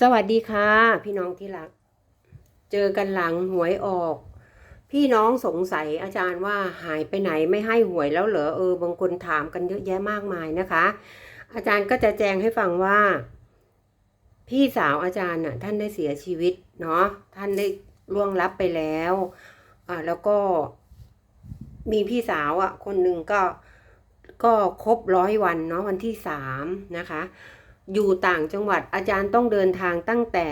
สวัสดีค่ะ พี่น้องที่รัก เจอกันหลังหวยออก พี่น้องสงสัยอาจารย์ว่าหายไปไหนไม่ให้หวยแล้วเหรอเออบางคนถามกันเยอะแยะมากมายนะคะ อาจารย์ก็จะแจ้งให้ฟังว่า พี่สาวอาจารย์น่ะท่านได้เสียชีวิตเนาะท่านได้ล่วงลับไปแล้วอ่าแล้วก็มีพี่สาวอะคนหนึ่งก็ก็ครบร้อยวันเนาะวันที่สามนะคะ อยู่ต่างจังหวัดอาจารย์ต้องเดินทางตั้งแต่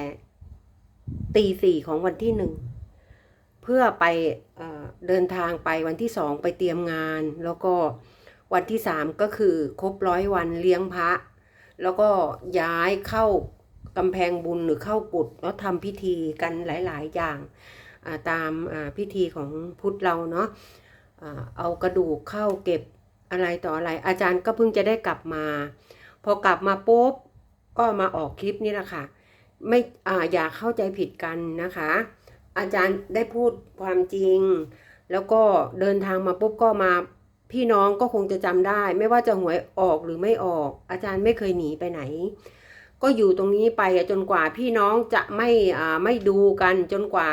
ตีสี่ของวันที่หนึ่งเพื่อไปเอเดินทางไปวันที่สองไปเตรียมงาน แล้วก็วันที่สามก็คือครบร้อยวันเลี้ยงพระ แล้วก็ย้ายเข้ากำแพงบุญหรือเข้ากุฏแล้วทำพิธีกันหลาย ๆ อย่างาตามาพิธีของพุทธเราเนาะเอากระดูกเข้าเก็บอะไรต่ออะไร อาจารย์ก็เพิ่งจะได้กลับมา พอกลับมาปุ๊บ ก็มาออกคลิปนี่แหละค่ะ ไม่อาอย่าเข้าใจผิดกันนะคะ อาจารย์ได้พูดความจริง แล้วก็เดินทางมาปุ๊บก็มาพี่น้องก็คงจะจำได้ ไม่ว่าจะหวยออกหรือไม่ออก อาจารย์ไม่เคยหนีไปไหน ก็อยู่ตรงนี้ไปจนกว่าพี่น้องจะไม่อาไม่ดูกันจนกว่า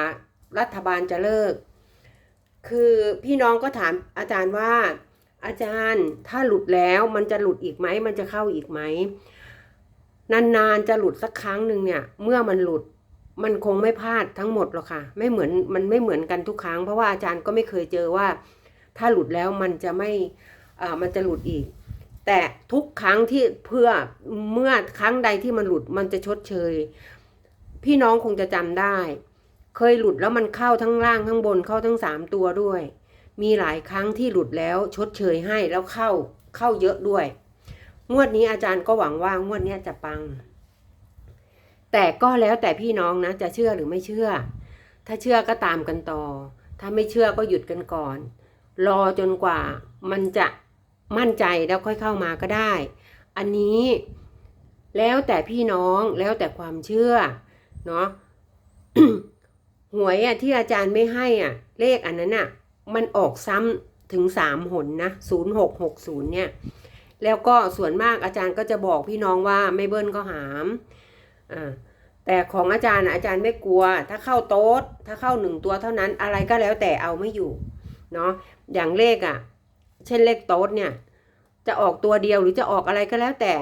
รัฐบาลจะเลิก คือพี่น้องก็ถามอาจารย์ว่า อาจารย์ถ้าหลุดแล้วมันจะหลุดอีกไหมมันจะเข้าอีกไหม นานๆจะหลุดสักครั้งหนึ่งเนี่ย เมื่อมันหลุดมันคงไม่พลาดทั้งหมดหรอกค่ะ ไม่เหมือนมันไม่เหมือนกันทุกครั้ง เพราะว่าอาจารย์ก็ไม่เคยเจอว่า ถ้าหลุดแล้วมันจะไม่อ่ามันจะหลุดอีก แต่ทุกครั้งที่เพื่อเมื่อครั้งใดที่มันหลุดมันจะชดเชย พี่น้องคงจะจำได้ เคยหลุดแล้วมันเข้าทั้งล่างทั้งบนเข้าทั้งสามตัวด้วย มีหลายครั้งที่หลุดแล้วชดเชยให้แล้วเข้าเข้าเยอะด้วย งวดนี้อาจารย์ก็หวังว่างวดนี้จะปัง แต่ก็แล้วแต่พี่น้องนะ จะเชื่อหรือไม่เชื่อ ถ้าเชื่อก็ตามกันต่อ ถ้าไม่เชื่อก็หยุดกันก่อน รอจนกว่ามันจะมั่นใจแล้วค่อยเข้ามาก็ได้ อันนี้แล้วแต่พี่น้องแล้วแต่ความเชื่อเนาะหวยอะที่อาจารย์ไม่ให้อะ เลขอันนั้นอะ มันออกซ้ำถึงสามหนนะศูนย์หกหกศูนย์เนี่ย แล้วก็ส่วนมากอาจารย์ก็จะบอกพี่น้องว่าไม่เบิ้ลก็หามอ่าแต่ของอาจารย์นะอาจารย์ไม่กลัว ถ้าเข้าโต๊ดถ้าเข้าหนึ่งตัวเท่านั้นอะไรก็แล้วแต่เอาไม่อยู่เนาะอย่างเลขอะ เช่นเลขโต๊ดเนี่ย จะออกตัวเดียวหรือจะออกอะไรก็แล้วแต่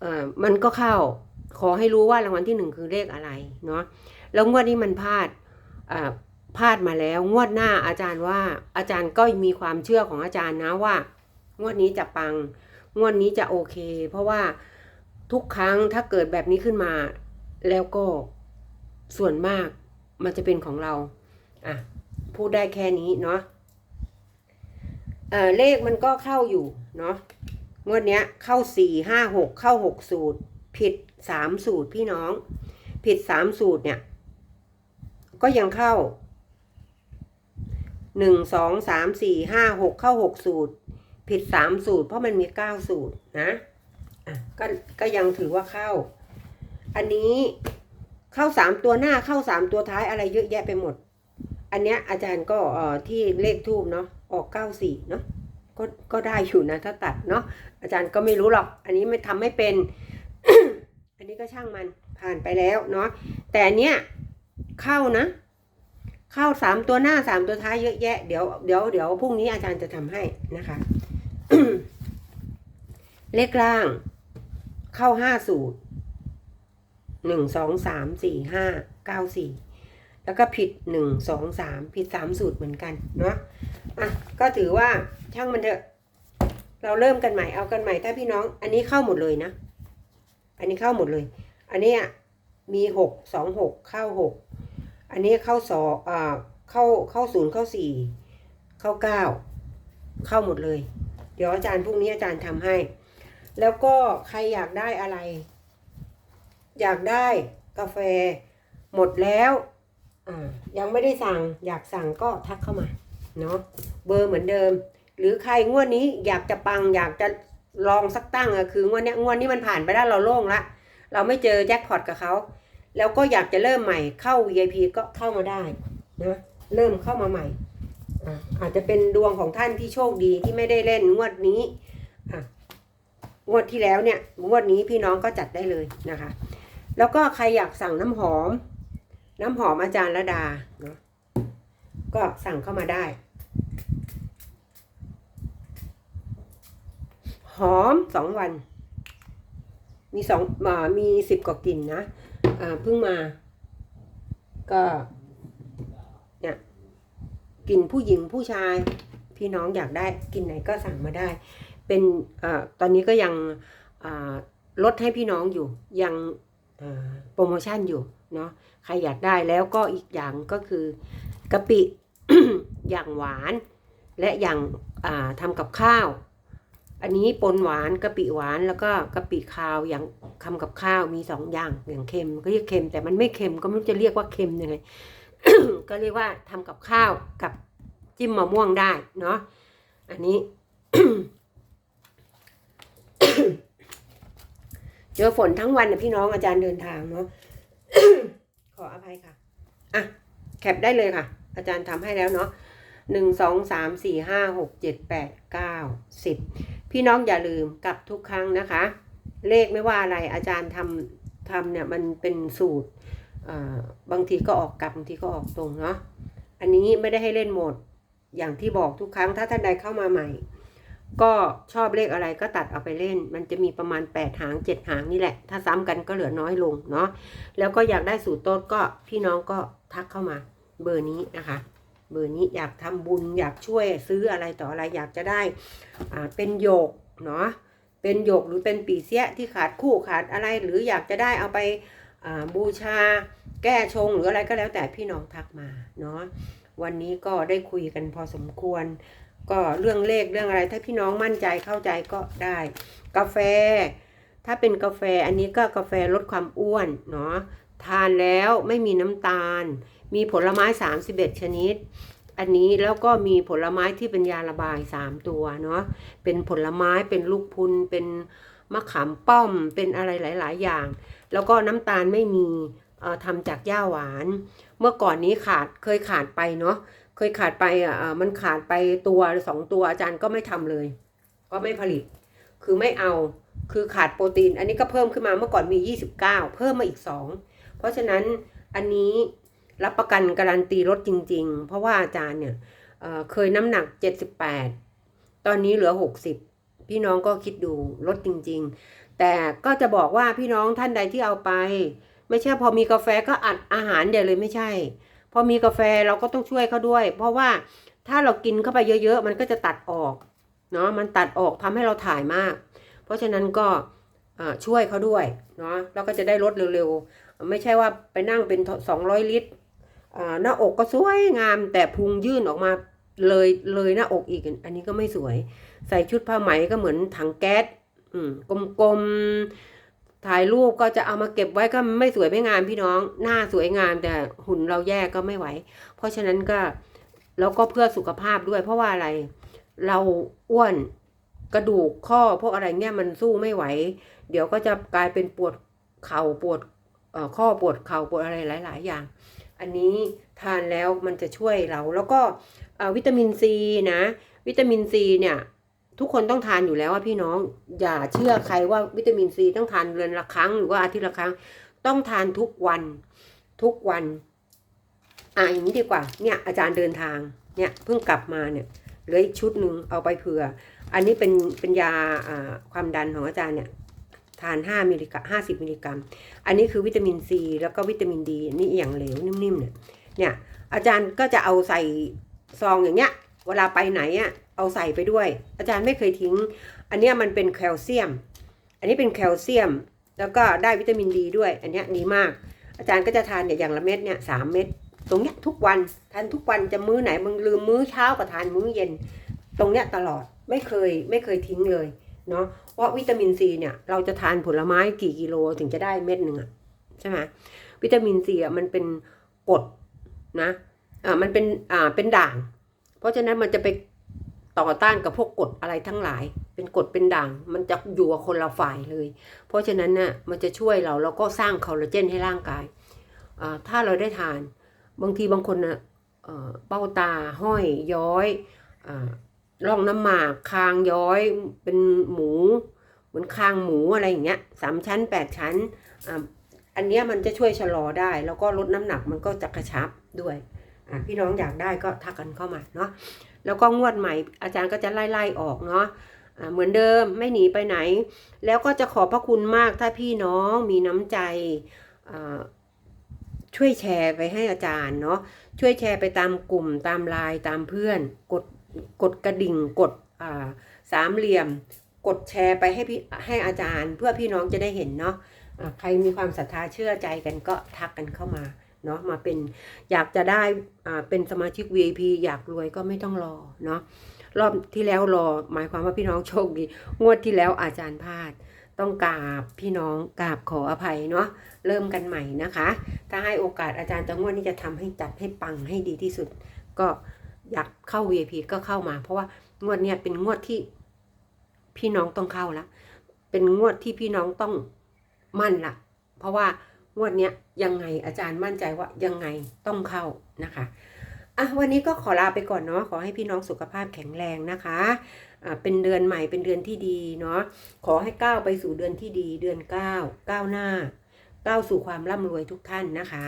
เออมันก็เข้า ขอให้รู้ว่ารางวัลที่หนึ่งคือเลขอะไรเนาะแล้วงวดนี้มันพลาดอ่าพลาดมาแล้วงวดหน้าอาจารย์ว่าอาจารย์ก็มีความเชื่อของอาจารย์นะว่า งวดนี้จะปัง งวดนี้จะโอเค เพราะว่าทุกครั้งถ้าเกิดแบบนี้ขึ้นมา แล้วก็ส่วนมากมันจะเป็นของเรา อะ พูดได้แค่นี้เนาะเออเลขมันก็เข้าอยู่ เนาะงวดเนี้ยเข้าสี่ห้าหกเข้าหกสูตร ผิดสามสูตรพี่น้อง ผิดสามสูตรเนี่ย ก็ยังเข้าหนึ่งสองสามสี่ห้าหกเข้าหกสูตร ผิดสามสูตร เพราะมันมีเก้าสูตรนะก็ก็ยังถือว่าเข้า อันนี้เข้าสามตัวหน้าเข้าสามตัวท้ายอะไรเยอะแยะไปหมด อันเนี้ยอาจารย์ก็เอ่อที่เลขทูบเนาะออกเก้าสี่เนาะก็ก็ได้อยู่นะถ้าตัดเนาะอาจารย์ก็ไม่รู้หรอก อันนี้ไม่ทำไม่เป็น อันนี้ก็ช่างมันผ่านไปแล้วเนาะแต่อันเนี้ยเข้านะ เข้าสามตัวหน้าสามตัวท้ายเยอะแยะเดี๋ยวเดี๋ยวเดี๋ยวพรุ่งนี้อาจารย์จะทำให้นะคะ เลขล่าง เข้าห้าสูตรหนึ่งสองสามสี่ห้าเก้าสี่แล้วก็ผิดหนึ่งสองสามผิดสามสูตรเหมือนกันเนาะอะก็ถือว่าช่างมันเถอะ เราเริ่มกันใหม่เอากันใหม่ถ้าพี่น้อง อันนี้เข้าหมดเลยนะ อันนี้เข้าหมดเลย อันนี้มีหกสองหกเข้าหกอันนี้เข้าสองอ่าเข้าเข้าศูนย์เข้าสี่เข้าเก้าเข้าหมดเลย เดี๋ยวอาจารย์พรุ่งนี้อาจารย์ทำให้ แล้วก็ใครอยากได้อะไร อยากได้กาแฟหมดแล้วยังไม่ได้สั่งอยากสั่งก็ทักเข้ามาเนาะเบอร์เหมือนเดิม หรือใครงวดนี้อยากจะปังอยากจะลองสักตั้งอะคืองวดนี้งวดนี้มันผ่านไปแล้วเราโล่งละเราไม่เจอแจ็คพอตกับเขาแล้วก็อยากจะเริ่มใหม่เข้า VIP ก็เข้ามาได้นะเริ่มเข้ามาใหม่อะอาจจะเป็นดวงของท่านที่โชคดีที่ไม่ได้เล่นงวดนี้อะ งวดที่แล้วเนี่ยงวดนี้พี่น้องก็จัดได้เลยนะคะ แล้วก็ใครอยากสั่งน้ำหอม น้ำหอมอาจารย์ระดาเนาะก็สั่งเข้ามาได้ หอมสองวัน มีสองมีสิบกว่ากลิ่นนะอ่าเพิ่งมา ก็เนี่ยกลิ่นผู้หญิงผู้ชาย พี่น้องอยากได้กลิ่นไหนก็สั่งมาได้ เป็นอตอนนี้ก็ยังลดให้พี่น้องอยู่ยังโปรโมชั่นอยู่เนาะใครอยากได้แล้วก็อีกอย่างก็คือกะปิอย่างหวานและอย่างาทำกับข้าว อันนี้ปนหวานกะปิหวานแล้วก็กะปิคาวอย่างทำกับข้าวมีสองอย่างอย่างเค็มก็เรียกเค็มแต่มันไม่เค็มก็ไม่รู้จะเรียกว่าเค็มยังไงก็เรียกว่าทำกับข้าวกับจิ้มมะม่วงได้เนาะอันนี้ เจ อฝนทั้งวันนะพี่น้องอาจารย์เดินทางเนาะขออภัยค่ะอะแคปได้เลยค่ะ อาจารย์ทำให้แล้วเนาะหนึ่งสองสามสี่ห้าหกเจ็ดแปดเก้าสิบพี่น้องอย่าลืมกลับทุกครั้งนะคะ เลขไม่ว่าอะไรอาจารย์ทำทำเนี่ยมันเป็นสูตรอ่าบางทีก็ออกกลับบางทีก็ออกตรงเนาะอันนี้ไม่ได้ให้เล่นหมด อย่างที่บอกทุกครั้งถ้าท่านใดเข้ามาใหม่ ก็ชอบเลขอะไรก็ตัดเอาไปเล่น มันจะมีประมาณ 8 หาง 7 หางนี่แหละ ถ้าซ้ำกันก็เหลือน้อยลงเนาะ แล้วก็อยากได้สูตรโต้นก็พี่น้องก็ทักเข้ามา เบอร์นี้นะคะ เบอร์นี้อยากทำบุญอยากช่วยซื้ออะไรต่ออะไรอยากจะได้อ่าเป็นโยกเนาะ เป็นโยกหรือเป็นปีเสียที่ขาดคู่ขาดอะไร หรืออยากจะได้เอาไปาบูชาแก้ชงหรืออะไรก็แล้วแต่พี่น้องทักมาเนาะวันนี้ก็ได้คุยกันพอสมควร ก็เรื่องเลขเรื่องอะไร ถ้าพี่น้องมั่นใจเข้าใจก็ได้ กาแฟ ถ้าเป็นกาแฟอันนี้ก็กาแฟลดความอ้วนเนาะทานแล้วไม่มีน้ำตาล มีผลไม้ 31 ชนิด อันนี้แล้วก็มีผลไม้ที่เป็นยาระบาย 3 ตัวเนาะเป็นผลไม้เป็นลูกพุนเป็นมะขามป้อมเป็นอะไรหลาย ๆ อย่าง แล้วก็น้ำตาลไม่มีทำจากหญ้าหวาน เมื่อก่อนนี้ขาดเคยขาดไปเนาะ ยขาดไปอะมันขาดไปตัวสองตัวอาจารย์ก็ไม่ทำเลย ก็ไม่ผลิต คือไม่เอาคือขาดโปรตีน อันนี้ก็เพิ่มขึ้นมาเมื่อก่อนมี 29 เพิ่มมาอีก 2 เพราะฉะนั้นอันนี้รับประกันการันตีลดจริง ๆ เพราะว่าอาจารย์เนี่ยเเคยน้ำหนัก 78 ตอนนี้เหลือ 60 พี่น้องก็คิดดูลดจริง ๆ แต่ก็จะบอกว่าพี่น้องท่านใดที่เอาไป ไม่ใช่พอมีกาแฟก็อัดอาหารเดียวเลยไม่ใช่ พอมีกาแฟเราก็ต้องช่วยเขาด้วย เพราะว่าถ้าเรากินเข้าไปเยอะ ๆ มันก็จะตัดออกเนาะมันตัดออกทำให้เราถ่ายมาก เพราะฉะนั้นก็ช่วยเขาด้วยเนาะแล้วก็จะได้ลดเร็วๆ ไม่ใช่ว่าไปนั่งเป็น 200 ลิตรหน้าอกก็สวยงาม แต่พุงยื่นออกมาเลยเลยหน้าอกอีกอันนี้ก็ไม่สวย ใส่ชุดผ้าไหมก็เหมือนถังแก๊สกลมๆ ถ่ายรูปก็จะเอามาเก็บไว้ก็ไม่สวยไม่งามพี่น้อง หน้าสวยงามแต่หุ่นเราแย่ก็ไม่ไหว เพราะฉะนั้นก็แล้วก็เพื่อสุขภาพด้วย เพราะว่าอะไร เราอ้วนกระดูกข้อพวกอะไรเนี่ยมันสู้ไม่ไหว เดี๋ยวก็จะกลายเป็นปวดเข่าปวดเอ่อข้อปวดเข่าปวดอะไรหลาย ๆ อย่าง อันนี้ทานแล้วมันจะช่วยเรา แล้วก็วิตามินซีนะ วิตามินซีเนี่ย ทุกคนต้องทานอยู่แล้วว่าพี่น้องอย่าเชื่อใครว่าวิตามินซีต้องทานเดือนละครั้งหรือว่าอาทิตย์ละครั้ง ต้องทานทุกวัน ทุกวันอะอย่างนี้ดีกว่าเนี่ยอาจารย์เดินทางเนี่ยเพิ่งกลับมาเนี่ยเหลืออีกชุดหนึ่งเอาไปเผื่อ อันนี้เป็นเป็นยาอ่าความดันของอาจารย์เนี่ยทาน 5 มิลลิกรัม50มิลลิกรัม อันนี้คือวิตามินซีแล้วก็วิตามินดีนี่อย่างเหลวนิ่มๆเนี่ยเนี่ยอาจารย์ก็จะเอาใส่ซองอย่างเงี้ย เวลาไปไหนอะเอาใส่ไปด้วย อาจารย์ไม่เคยทิ้ง อันนี้มันเป็นแคลเซียม อันนี้เป็นแคลเซียม แล้วก็ได้วิตามินดีด้วย อันนี้ดีมาก อาจารย์ก็จะทานเนี่ยอย่างละเม็ดเนี่ยสามเม็ดตรงเนี้ยทุกวันทานทุกวันจะมื้อไหนมึงลืมมื้อเช้าก็ทานมื้อเย็น ตรงเนี้ยตลอดไม่เคยไม่เคยทิ้งเลยเนาะเพราะวิตามินซีเนี่ยเราจะทานผลไม้กี่กิโลถึงจะได้เม็ดหนึ่งอะใช่ไหมวิตามินซีอะมันเป็นกรดนะอ่ามันเป็นอ่าเป็นด่าง เพราะฉะนั้นมันจะไปต่อต้านกับพวกกรดอะไรทั้งหลาย เป็นกรดเป็นด่าง มันจะอยู่กับคนละฝ่ายเลย เพราะฉะนั้นน่ะมันจะช่วยเราแล้วก็สร้างคอลลาเจนให้ร่างกายถ้าเราได้ทาน บางทีบางคนน่ะเอ่อเบ้าตาห้อยย้อยอร่องน้ำหมากคางย้อยเป็นหมูเหมือนคางหมูอะไรอย่างเงี้ยสามชั้นแปดชั้นอ,อันเนี้ยมันจะช่วยชะลอได้ แล้วก็ลดน้ำหนักมันก็จะกระชับด้วย พี่น้องอยากได้ก็ทักกันเข้ามาเนาะแล้วก็งวดใหม่อาจารย์ก็จะไล่ๆออกเนาะเหมือนเดิมไม่หนีไปไหน แล้วก็จะขอบพระคุณมากถ้าพี่น้องมีน้ำใจช่วยแชร์ไปให้อาจารย์เนาะช่วยแชร์ไปตามกลุ่มตามไลน์ตามเพื่อน กดกดกระดิ่งกดสามเหลี่ยม กดแชร์ไปให้พี่ให้อาจารย์ เพื่อพี่น้องจะได้เห็นเนาะะใครมีความศรัทธาเชื่อใจกันก็ทักกันเข้ามา เนาะมาเป็นอยากจะได้อ่าเป็นสมาชิก VIP อยากรวยก็ไม่ต้องรอเนาะรอบที่แล้วรอหมายความว่าพี่น้องโชคดีงวดที่แล้วอาจารย์พลาด ต้องกราบพี่น้องกราบขออภัยเนาะเริ่มกันใหม่นะคะ ถ้าให้โอกาสอาจารย์จะงวดนี้จะทำให้จัดให้ปังให้ดีที่สุด ก็อยากเข้า VIP ก็เข้ามา เพราะว่างวดเนี้ยเป็นงวดที่พี่น้องต้องเข้าละเป็นงวดที่พี่น้องต้องมั่นละเพราะว่า งวดเนี้ยยังไงอาจารย์มั่นใจว่ายังไงต้องเข้านะคะอะวันนี้ก็ขอลาไปก่อนเนาะขอให้พี่น้องสุขภาพแข็งแรงนะคะอ่าเป็นเดือนใหม่เป็นเดือนที่ดีเนาะขอให้ก้าวไปสู่เดือนที่ดีเดือนเก้าก้าวหน้าก้าวสู่ความร่ำรวยทุกท่านนะคะ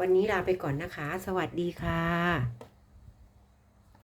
วันนี้ลาไปก่อนนะคะ สวัสดีค่ะ